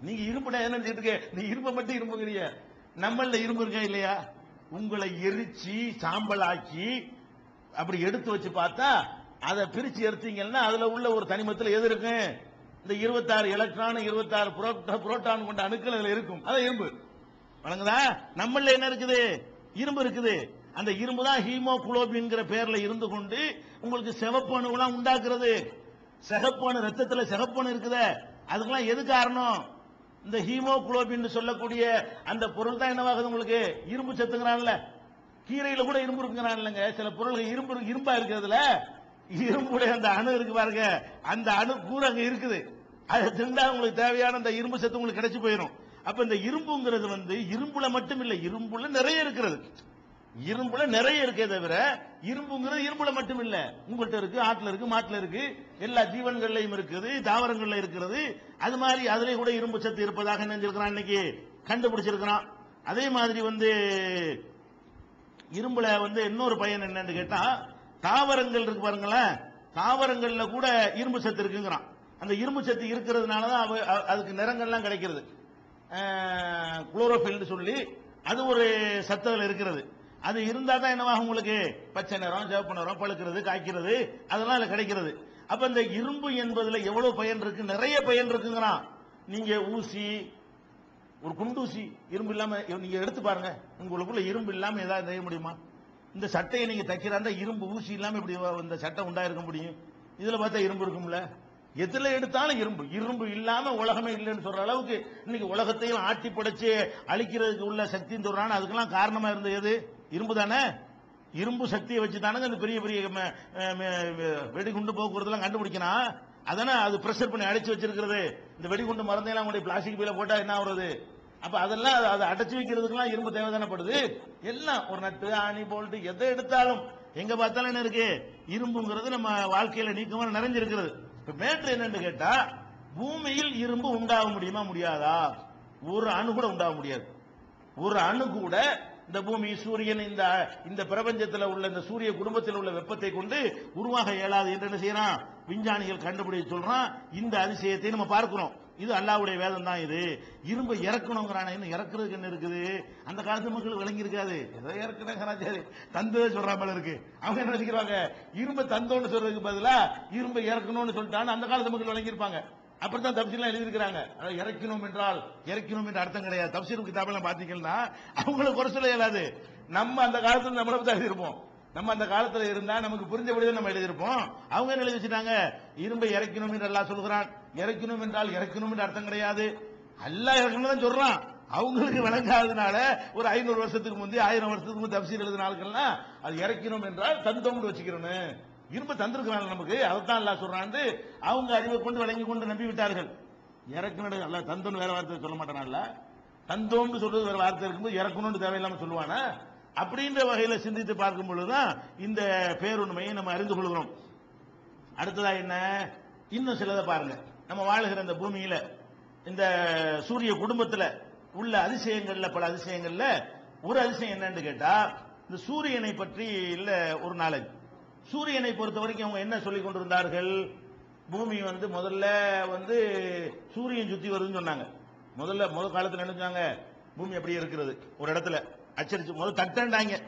நீங்க இருப்புனா என்ன நினைச்சிட்டு நீ இரும்ப மட்டும் இரும்புங்கிறிய. நம்மள இரும்பு இருக்கா இல்லையா? உங்களை எரிச்சு சாம்பலாக்கி அப்படி எடுத்து வச்சு பார்த்தா அதை பிரிச்சு எடுத்தீங்கன்னா அதுல உள்ள ஒரு தனிமத்தில் எது இருக்கு இந்த இருபத்தாறு எலக்ட்ரான் இருபத்தாறு புரோட்டான் கொண்ட அணுக்கள் அதுல இருக்கும். அதான் இரும்பு. வழங்குதா? நம்மள என்ன இருக்குது? இரும்பு இருக்குது. அந்த இரும்பு தான் ஹீமோகுளோபின்ங்கிற பேர்ல இருந்து கொண்டு உங்களுக்கு சிவப்பு அணுவெல்லாம் உண்டாக்குறது. சிகப்பு ரத்தத்துல சிகப்பு இருக்குத. அதுக்கெல்லாம் எது காரணம்? இந்த ஹீமோகுளோபின் சொல்லக்கூடிய அந்த பொருள் தான் என்னவாகுது உங்களுக்கு? இரும்பு சத்துங்கிறான்ல. கீரையில கூட இரும்பு இருக்குங்கிறான் இல்லைங்க சில பொருள்கள் இரும்பு இரும்பா இருக்கிறதுல. இரும்புடைய அந்த அணு இருக்கு பாருங்க. அந்த அணு கூட அங்க இருக்குது. அதை திண்டா உங்களுக்கு தேவையான அந்த இரும்பு சத்து உங்களுக்கு கிடைச்சு போயிடும் அப்ப இந்த இரும்புங்கிறது வந்து இரும்புல மட்டும் இல்ல இரும்புல நிறைய இருக்கிறது. இரும்புல நிறைய இருக்கே தவிர இரும்புங்கிறது இரும்புல மட்டும் இல்ல உங்கள்கிட்ட இருக்கு ஆட்டுல இருக்கு மாட்டுல இருக்கு. எல்லா ஜீவன்கள்லயும் இருக்குது தாவரங்கள்ல இருக்கிறது அது மாதிரி அதுல கூட இரும்பு சத்து இருப்பதாக நினைஞ்சிருக்கிறான் இன்னைக்கு? கண்டுபிடிச்சிருக்கிறான். அதே மாதிரி வந்து இரும்புல வந்து இன்னொரு பையன் என்னன்னு கேட்டா தாவரங்கள் இருக்கு பாருங்களேன். தாவரங்கள்ல கூட இரும்பு சத்து இருக்குங்கிறான். அந்த இரும்பு சத்து இருக்கிறதுனால தான் அவ- அதுக்கு நிறங்கள்லாம் கிடைக்கிறது. குளோரோஃபில்னு சொல்லி அது ஒரு சத்துகள் இருக்கிறது. அது இருந்தா தான் என்னவாகும் உங்களுக்கு? பச்சை நிறம் சிவப்பு நிறம் பழுக்கிறது காய்க்கிறது அதெல்லாம் அதில் கிடைக்கிறது. அப்ப இந்த இரும்பு என்பதுல எவ்வளவு பயன் இருக்கு? நிறைய பயன் இருக்குங்கிறான் நீங்க ஊசி ஒரு குண்டூசி இரும்பு இல்லாம நீங்க எடுத்து பாருங்க. உங்களுக்குள்ள இரும்பு இல்லாம ஏதாவது செய்ய முடியுமா? இந்த சட்டையை நீங்க தைக்கிறாந்தா இரும்பு ஊசி இல்லாம இப்படி இந்த சட்டை உண்டாயிருக்க முடியும்? இதுல பார்த்தா இரும்பு இருக்கும்ல. எதுல எடுத்தாலும் இரும்பு. இரும்பு இல்லாம உலகமே இல்லைன்னு சொல்ற அளவுக்கு இன்னைக்கு உலகத்தையும் ஆட்டி படைச்சு அழிக்கிறதுக்கு உள்ள சக்தின்னு சொல்றான்னு அதுக்கெல்லாம் காரணமா இருந்தது எது? இரும்பு தானே இரும்பு சக்தியை வச்சு தானே அந்த பெரிய பெரிய வெடிகுண்டு போக்குவரத்துலாம் கண்டுபிடிக்கணும். அதானே அது ப்ரெஷர் பண்ணி அடைச்சு வச்சிருக்கிறது. இந்த வெடிகுண்டு மருந்தையெல்லாம் கொண்டு பிளாஸ்டிக் பையில போட்டா என்ன ஆகுறது? அப்ப அதெல்லாம் அதை அடைச்சு வைக்கிறதுக்கெல்லாம் இரும்பு தேவைதானப்படுது எல்லாம் ஒரு நட்டு ஆணி போல்ட்டு எதை எடுத்தாலும் எங்க பார்த்தாலும் என்ன இருக்கு? இரும்புங்கிறது நம்ம வாழ்க்கையில நீக்கமா நிறைஞ்சிருக்கிறது. இப்ப மேட்ரு என்னன்னு கேட்டா பூமியில் இரும்பு உண்டாக முடியுமா முடியாதா? ஒரு அணு கூட உண்டாக முடியாது. ஒரு அணு கூட இந்த பூமி சூரியன் இந்த இந்த பிரபஞ்சத்தில் உள்ள இந்த சூரிய குடும்பத்தில் உள்ள வெப்பத்தை கொண்டு உருவாக இயலாது என்று என்ன செய்யறான்? விஞ்ஞானிகள் கண்டுபிடிச்சு சொல்றான் இந்த அதிசயத்தை நம்ம பார்க்கிறோம். இது அல்லாவுடைய வேதம் தான் இது. இரும்பு இறக்கணுங்கிறான என்ன இறக்குறதுக்கு என்ன இருக்குது? அந்த காலத்து மக்கள் விளங்கி இருக்காது ஏதோ இறக்குறாங்க சரி. தந்ததே சொல்ற மாதிரி இருக்கு. அவங்க என்ன நினைக்கிறாங்க இரும்பு தந்தோன்னு சொல்றதுக்கு பதிலா இரும்பை இறக்கணும்னு சொல்லிட்டான்னு அந்த காலத்து மக்கள் விளங்கியிருப்பாங்க. அப்படித்தான் தப்சீர்லாம் எழுதியிருக்கிறாங்க. அதாவது இறக்கணும் என்றால் இறக்கணும் என்ற அர்த்தம் கிடையாது. தப்சீர் கிதாபெல்லாம் பாத்தீங்கன்னா அவங்கள குறை சொல்ல இயலாது. நம்ம அந்த காலத்துல நம்மளை தான் எழுதியிருப்போம். நம்ம அந்த காலத்துல இருந்தா நமக்கு புரிஞ்சபடி தான் நம்ம எழுதியிருப்போம். அவங்க என்ன எழுதி வச்சுட்டாங்க இரும்பை இறக்கணும் என்று எல்லாம் சொல்கிறான். இறக்கணும் என்றால் இறக்கணும் என்ற அர்த்தம் கிடையாது. எல்லாம் இறக்கணும் தான் சொல்றான். அவங்களுக்கு விளங்காததுனால ஒரு ஐநூறு வருஷத்துக்கு முந்தைய ஆயிரம் வருஷத்துக்கு முந்தைய தப்சீர் எழுதின ஆட்கள்லாம் அது இறக்கணும் என்றால் தந்தோம்னு வச்சுக்கிறோன்னு இரும்பு தந்திருக்கிறாங்க நமக்கு. அதைத்தான் எல்லாம் சொல்றான்னு அவங்க அறிவை கொண்டு விளங்கி கொண்டு நம்பி விட்டார்கள். இறக்குனடு அல்ல தந்தோன்னு வேற வார்த்தை சொல்ல மாட்டானல்ல தந்தோம்னு சொல்றது வேற வார்த்தை இருக்கும்போது இறக்கணும்னு தேவையில்லாம சொல்லுவானா? அப்படின்ற வகையில சிந்தித்து பார்க்கும் பொழுதுதான் இந்த பேருண்மையை நம்ம அறிந்து கொள்கிறோம். அடுத்ததா என்ன? இன்னும் சிலதை பாருங்க. நம்ம வாழுகிற இந்த பூமியில இந்த சூரிய குடும்பத்துல உள்ள அதிசயங்கள்ல பல அதிசயங்கள்ல ஒரு அதிசயம் என்னன்னு கேட்டா இந்த சூரியனை பற்றி இல்ல ஒரு நாலேஜ் சூரியனை பொறுத்த வரைக்கும் அவங்க என்ன சொல்லிக் கொண்டிருந்தார்கள்? பூமி வந்து முதல்ல வந்து சூரியன் சுத்தி வருதுன்னு சொன்னாங்க. முதல்ல முதல் காலத்தில் நினைச்சாங்க பூமி அப்படியே இருக்கிறது. ஒரு இடத்துல அச்சரிச்சு முதல் தட்டேன்டாங்க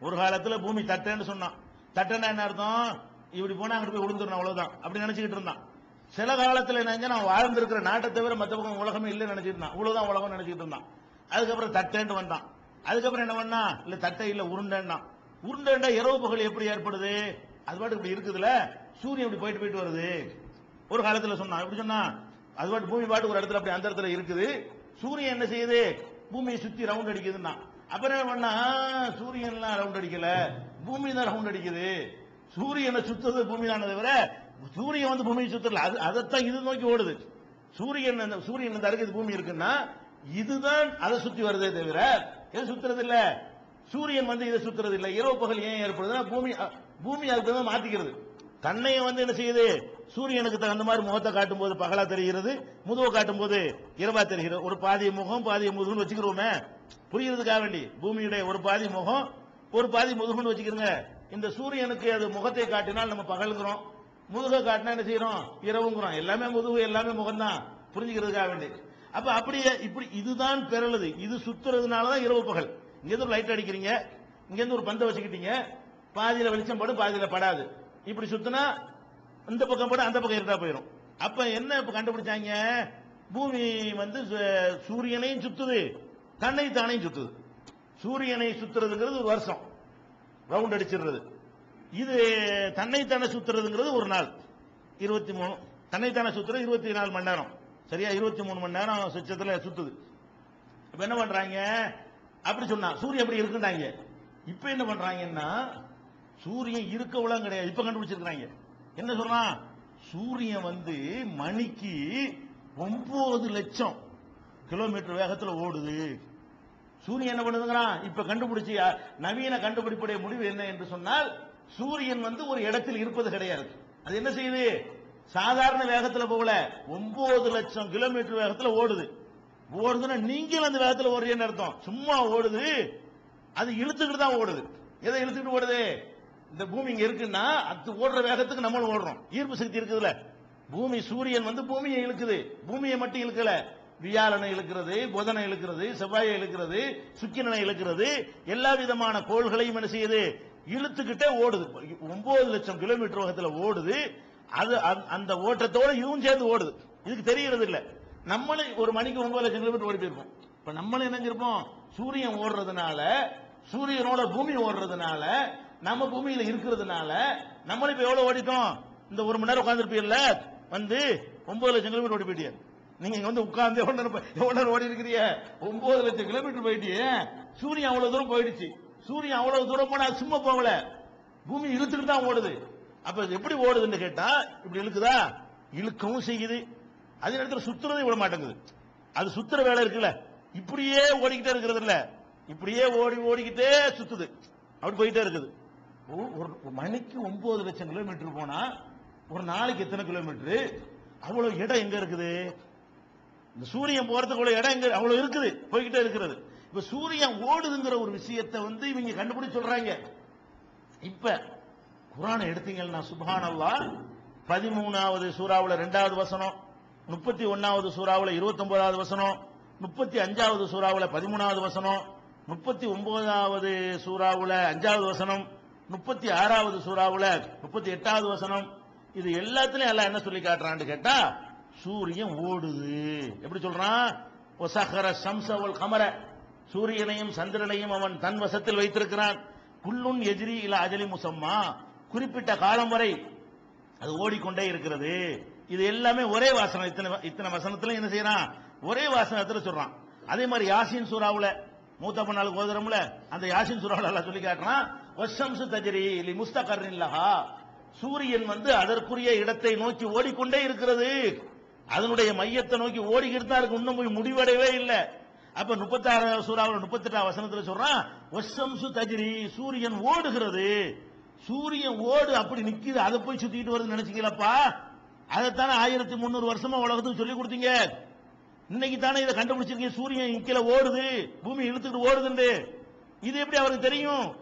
ஒரு காலத்துல பூமி தட்டேன்னு சொன்னான். தட்டேன்னா என்ன அர்த்தம்? இப்படி போனா அங்கிட்டு போய் விழுந்துடணும் அவ்வளவுதான். அப்படி நினைச்சுக்கிட்டு இருந்தான். சில காலத்துல என்ன நான் வாழ்ந்திருக்கிற நாட்டை தவிர மற்ற பக்கம் உலகமே இல்லைன்னு நினைச்சிட்டு இருந்தான். இவ்வளவுதான் உலகம் நினைச்சிட்டு இருந்தான். அதுக்கப்புறம் தட்டேன்னு வந்தான். அதுக்கப்புறம் என்ன பண்ணா இல்ல தட்டை இல்ல உருண்டேன்னா உருண்டை இரவு பகல் எப்படி ஏற்படுது? அது பாட்டு இப்படி இருக்குதுல சூரியன் இப்படி போயிட்டு போயிட்டு வருது. ஒரு காலத்துல சொன்னான் எப்படி சொன்னா அது பாட்டு பூமி பாட்டு ஒரு இடத்துல அப்படி அந்த இடத்துல இருக்குது. சூரியன் என்ன செய்யுது? பூமியை சுத்தி ரவுண்ட் அடிக்குதுன்னா. அப்புறம் என்ன பண்ணா? சூரியன்லாம் ரவுண்ட் அடிக்கல. பூமி தான் ரவுண்ட் அடிக்குது. சூரியனை சுத்துறது பூமி தானே தவிர சூரியன் வந்து பூமியை சுத்தல. அது அதைத்தான் இது நோக்கி ஓடுது. சூரியன் அந்த சூரியன் இந்த அருகே பூமி இருக்குன்னா இதுதான் அதை சுத்தி வருதே தவிர எது சுத்துறது இல்லை சூரியன் வந்து இதை சுத்துறது இல்ல. இரவு பகல் ஏன் ஏற்படுதுன்னா பூமி பூமி அதுக்கு மாத்திக்கிறது. தன்னையை வந்து என்ன செய்யுது? சூரியனுக்கு தகுந்த மாதிரி முகத்தை காட்டும் போது பகலா தெரிகிறது முதுவை காட்டும் போது இரவா தெரிகிறது. ஒரு பாதி முகம் பாதி முதுகுன்னு வச்சுக்கிறோமே. புரியுறதுக்காக வேண்டி. பூமியுடைய ஒரு பாதி முகம் ஒரு பாதி முதுகுன்னு வச்சுக்கிறோங்க. இந்த சூரியனுக்கு அது முகத்தை காட்டினால் நம்ம பகல்கிறோம் முதுகை காட்டினா என்ன செய்யறோம்? இரவுங்கிறோம். எல்லாமே முதுகு எல்லாமே முகம் தான் புரிஞ்சுக்கிறதுக்காக வேண்டி. அப்ப அப்படியே இப்படி இதுதான் பெறலுது. இது சுத்துறதுனாலதான் இரவு பகல். இங்கேருந்து ஒரு லைட் அடிக்கிறீங்க இங்கேருந்து ஒரு பந்தை வச்சுக்கிட்டீங்க பாதியில் வெளிச்சம் படும் பாதியில் படாது. இப்படி சுத்தினா இந்த பக்கம் படும் அந்த பக்கம் இருட்டா போயிடும் அப்ப என்ன இப்ப கண்டுபிடிச்சாங்க? பூமி வந்து சு- சூரியனையும் சுத்துது தன்னை தானையும் சுத்துது. சூரியனை சுத்துறதுங்கிறது ஒரு வருஷம். ரவுண்ட் அடிச்சிடுறது. இது தன்னைத்தானே சுத்துறதுங்கிறது ஒரு நாள். இருபத்தி மூணு தன்னைத்தானே சுத்துறது இருபத்தி நாலு மணி நேரம். சரியா? இருபத்தி மூணு மணி நேரம் சுச்சத்தில் சுத்துது. இப்போ என்ன பண்றாங்க? அப்படி சொன்னா சூரியன் அப்படி இருக்குண்டாங்க இப்ப என்ன பண்றாங்கன்னா சூரியன் இருக்கவளாம் கிடையாது. இப்ப கண்டுபிடிச்சிருக்கிறாங்க. என்ன சொல்றான் சூரியன் வந்து மணிக்கு ஒன்பது லட்சம் கிலோமீட்டர் வேகத்துல ஓடுது. சூரியன் என்ன பண்ணுதுங்கிறான்? இப்ப கண்டுபிடிச்சு நவீன கண்டுபிடிப்புடைய முடிவு என்ன என்று சொன்னால் சூரியன் வந்து ஒரு இடத்தில் இருப்பது கிடையாது. அது என்ன செய்யுது? சாதாரண வேகத்துல போகல. ஒன்பது லட்சம் கிலோமீட்டர் வேகத்துல ஓடுது. ஓடுதுன்னா நீங்களும் அந்த வேகத்தில் ஓடுறீங்கன்னு அர்த்தம். சும்மா ஓடுது அது இழுத்துக்கிட்டு தான் ஓடுது. எதை இழுத்துக்கிட்டு ஓடுது? இந்த பூமி இங்க இருக்குன்னா அது ஓடுற வேகத்துக்கு நம்மளும் ஓடுறோம். ஈர்ப்பு சக்தி இருக்குதுல்ல. பூமி சூரியன் வந்து பூமியை இழுக்குது. பூமியை மட்டும் இழுக்கல. வியாழனை இழுக்கிறது புதனை இழுக்கிறது செவ்வாயை இழுக்கிறது சுக்கிரனை இழுக்கிறது. எல்லா விதமான கோள்களையும் என்ன செய்யுது? இழுத்துக்கிட்டே ஓடுது. ஒன்பது லட்சம் கிலோமீட்டர் வேகத்துல ஓடுது. அது அந்த- அந்த ஓட்டத்தோட இதுவும் சேர்ந்து ஓடுது. இதுக்கு தெரியறது இல்லை நம்மளும் ஒரு மணிக்கு ஒன்பது லட்சம் கிலோமீட்டர் ஓடி போயிருப்போம். இப்ப நம்மளும் என்னங்கிருப்போம் சூரியன் ஓடுறதுனால சூரியனோட பூமி ஓடுறதுனால நம்ம பூமியில இருக்கிறதுனால நம்மளும் இப்ப எவ்வளவு ஓடிட்டோம்? இந்த ஒரு மணி நேரம் உட்காந்துருப்பீங்கல்ல வந்து ஒன்பது லட்சம் கிலோமீட்டர் ஓடி போயிட்டீங்க நீங்க இங்க வந்து உட்கார்ந்து எவ்வளவு நேரம் எவ்வளவு நேரம் ஓடி இருக்கிறீ ஒன்பது லட்சம் கிலோமீட்டர் போயிட்டியே. சூரியன் அவ்வளவு தூரம் போயிடுச்சு. சூரியன் அவ்வளவு தூரம் போனா அது சும்மா போகல. பூமி இழுத்துக்கிட்டு தான் ஓடுது. அப்ப எப்படி ஓடுதுன்னு கேட்டா இப்படி இழுக்குதா? இழுக்கவும் செய்யுது. அதே நேரத்தில் சுத்துறதே விட மாட்டேங்குது. அது சுத்துற வேலை இருக்குல்ல. இப்படியே ஓடிக்கிட்டே இருக்கிறது இல்ல. இப்படியே ஓடி ஓடிக்கிட்டே சுத்துது. அப்படி போயிட்டே இருக்குது. ஒரு- ஒரு மணிக்கு ஒன்பது லட்சம் கிலோமீட்டர் போனா ஒரு நாளைக்கு எத்தனை கிலோமீட்டர்? அவ்வளவு இடம் எங்க இருக்குது? இந்த சூரியன் போறதுக்குள்ள இடம் எங்க அவ்வளவு இருக்குது. போய்கிட்டே இருக்கிறது. இப்ப சூரியன் ஓடுதுங்கிற ஒரு விஷயத்தை வந்து இவங்க கண்டுபிடிச்சு சொல்றாங்க. இப்ப குரானை எடுத்தீங்கன்னா சுபானல்லா பதிமூணாவது சூறாவில் ரெண்டாவது வசனம். முப்பத்தி ஒன்னாவது சூறாவில் இருபத்தி ஒன்பதாவது வசனம் முப்பத்தி அஞ்சாவது சூறாவில் பதிமூணாவது வசனம் முப்பத்தி ஒன்பதாவது சூறாவில் அஞ்சாவது வசனம் முப்பத்தி ஆறாவது சூறாவில் முப்பத்தி எட்டாவது வசனம். இது எல்லாத்துலயும் எல்லாம் என்ன சொல்லி காட்டுறான்னு கேட்டா சூரியன் ஓடுது. எப்படி சொல்றான்? ஒசகர சம்சவல் கமர. சூரியனையும் சந்திரனையும் அவன் தன் வசத்தில் வைத்திருக்கிறான். குல்லுன் எதிரி இல்ல அஜலி முசம்மா. குறிப்பிட்ட காலம் வரை அது ஓடிக்கொண்டே இருக்கிறது. இது எல்லாமே ஒரே வாசனம். இத்தனை இத்தனை வசனத்துல என்ன செய்யறான்? ஒரே வாசனத்துல சொல்றான். அதே மாதிரி யாசின் சூறாவுல மூத்த பண்ணாளுக்கு ஓதுறோம்ல அந்த யாசின் சூறாவில் எல்லாம் சொல்லி காட்டுறான் வஷம்சு தஜரி லி முஸ்தகர்னின் லஹா. சூரியன் வந்து அதற்குரிய இடத்தை நோக்கி ஓடிக்கொண்டே இருக்கிறது. அதனுடைய மையத்தை நோக்கி ஓடிக்கிட்டு தான் இருக்கு. இன்னும் போய் முடிவடையவே இல்லை. அப்ப முப்பத்தாறு சூறாவில் முப்பத்தெட்டாம் வசனத்துல சொல்றான் வசம்சு தஜிரி. சூரியன் ஓடுகிறது. சூரியன் ஓடு அப்படி நிக்குது. அதை போய் சுத்திட்டு வருதுன்னு நினைச்சீங்களப்பா? அதைத்தானே ஆயிரத்தி முந்நூறு வருஷமா உலகத்துக்கு சொல்லி கொடுத்தீங்க. இன்னைக்கு தானே இதை கண்டுபிடிச்சிருக்கீங்க. சூரியன் கீழே ஓடுது. பூமி இழுத்துக்கிட்டு ஓடுதுண்டு. இது எப்படி அவருக்கு தெரியும்?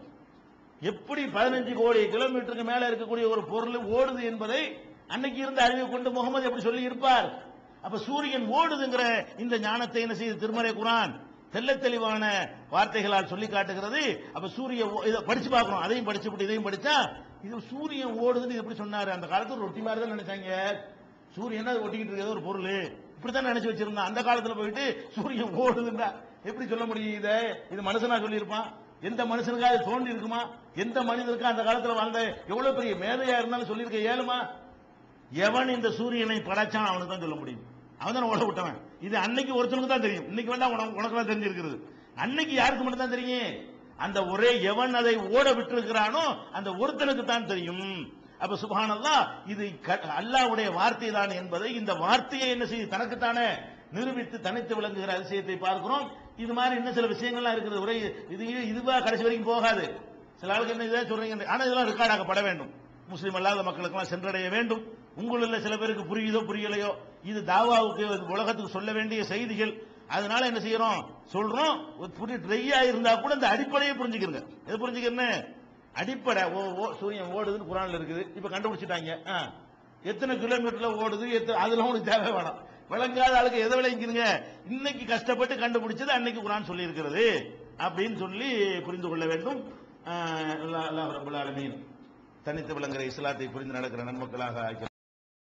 எப்படி பதினஞ்சு கோடி கிலோமீட்டருக்கு மேல இருக்கக்கூடிய ஒரு பொருள் ஓடுது என்பதை அன்னைக்கு இருந்த அறிவை கொண்டு முகமது எப்படி சொல்லி இருப்பார்? அப்ப சூரியன் ஓடுதுங்கிற இந்த ஞானத்தை என்ன செய்து? திருமறை குரான் தெல்ல தெளிவான வார்த்தைகளால் சொல்லி காட்டுகிறது. அப்ப சூரிய ஓ- இதை படிச்சு பார்க்கணும். அதையும் படிச்சு இதையும் படிச்சா இது சூரியன் ஓடுதுன்னு எப்படி சொன்னாரு? அந்த காலத்துல ரொட்டி மாதிரி தான் நினைச்சாங்க. சூரியன் அது ஒட்டிக்கிட்டு இருக்கிற ஒரு பொருள். இப்படித்தான் நினைச்சு வச்சிருந்தான். அந்த காலத்துல போயிட்டு சூரியன் ஓடுதுன்றா எப்படி சொல்ல முடியும் இதை? இது மனுஷனா சொல்லியிருப்பான். எந்த மனுஷனுக்கா அது தோண்டி இருக்குமா? எந்த மனிதனுக்கு அந்த காலத்துல வாழ்ந்த எவ்வளவு பெரிய மேதையா இருந்தாலும் சொல்லியிருக்க ஏழுமா எவன் இந்த சூரியனை படைச்சான் அவனுக்கு தான் சொல்ல முடியும். அவன் தான் ஓட விட்டவன். இது அன்னைக்கு ஒருத்தனுக்கு தான் தெரியும். இன்னைக்கு வேண்டாம் உனக்கு உனக்கு தெரிஞ்சிருக்கிறது. அன்னைக்கு யாருக்கு மட்டும் தான் தெரியும்? அந்த ஒரே எவன் அதை ஓட விட்டிருக்கிறானோ அந்த ஒருத்தனுக்கு தான் தெரியும். அப்ப சுபானல்லா இது க- அல்லாஹ்வுடைய வார்த்தை தான் என்பதை இந்த வார்த்தையை என்ன செய்து தனக்குத்தானே நிரூபித்து தனித்து விளங்குகிற அதிசயத்தை பார்க்கிறோம். இது மாதிரி இன்னும் சில விஷயங்கள்லாம் இருக்குது. ஒரே இது இதுவா கடைசி வரைக்கும் போகாது. சில ஆளுக்கு என்ன இதை சொல்றீங்க ஆனா இதெல்லாம் ரெக்கார்டாக்கப்பட வேண்டும். முஸ்லீம் அல்லாத மக்களுக்கெல்லாம் சென்றடைய வேண்டும். உங்களில் சில பேருக்கு புரியுதோ புரியலையோ இது தாவாவுக்கு உலகத்துக்கு சொல்ல வேண்டிய செய்திகள். அதனால என்ன செய்யறோம்? சொல்றோம். ஒரு புரிய ட்ரையா இருந்தா கூட இந்த அடிப்படையை புரிஞ்சுக்கிறங்க. எது புரிஞ்சுக்கிறேன்னு? அடிப்படை. ஓ ஓ சூரியன் ஓடுதுன்னு குரான்ல இருக்குது. இப்ப கண்டுபிடிச்சிட்டாங்க. ஆ. எத்தனை கிலோமீட்டர்ல ஓடுது? எத்தனை அதெல்லாம் உனக்கு தேவை வேணாம். விளங்காத ஆளுக்கு எதை விளங்கிருங்க இன்னைக்கு கஷ்டப்பட்டு கண்டுபிடிச்சது அன்னைக்கு குரான் சொல்லி இருக்கிறது அப்படின்னு சொல்லி புரிந்து கொள்ள வேண்டும். ஆஹ் அல்லாஹ் அல்லாஹ் ஆலமீன். தனித்து விளங்குற இஸ்லாத்தை புரிந்து நடக்கிற நன்மக்களாக ஆக்கி